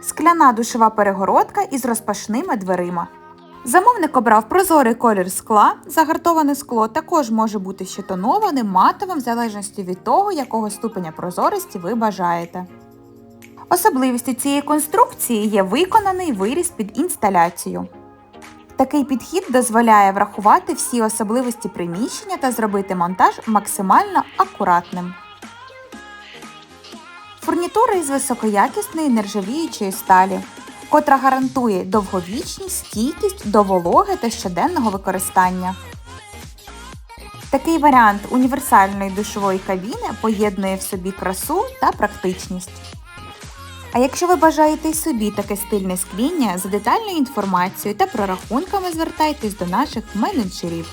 скляна душова перегородка із розпашними дверима. Замовник обрав прозорий колір скла. Загартоване скло також може бути ще тонованим, матовим, в залежності від того, якого ступеня прозорості ви бажаєте. Особливістю цієї конструкції є виконаний виріз під інсталяцію. Такий підхід дозволяє врахувати всі особливості приміщення та зробити монтаж максимально акуратним. Фурнітура із високоякісної нержавіючої сталі, котра гарантує довговічність, стійкість до вологи та щоденного використання. Такий варіант універсальної душової кабіни поєднує в собі красу та практичність. А якщо ви бажаєте собі таке стильне скління, за детальною інформацією та прорахунками звертайтесь до наших менеджерів.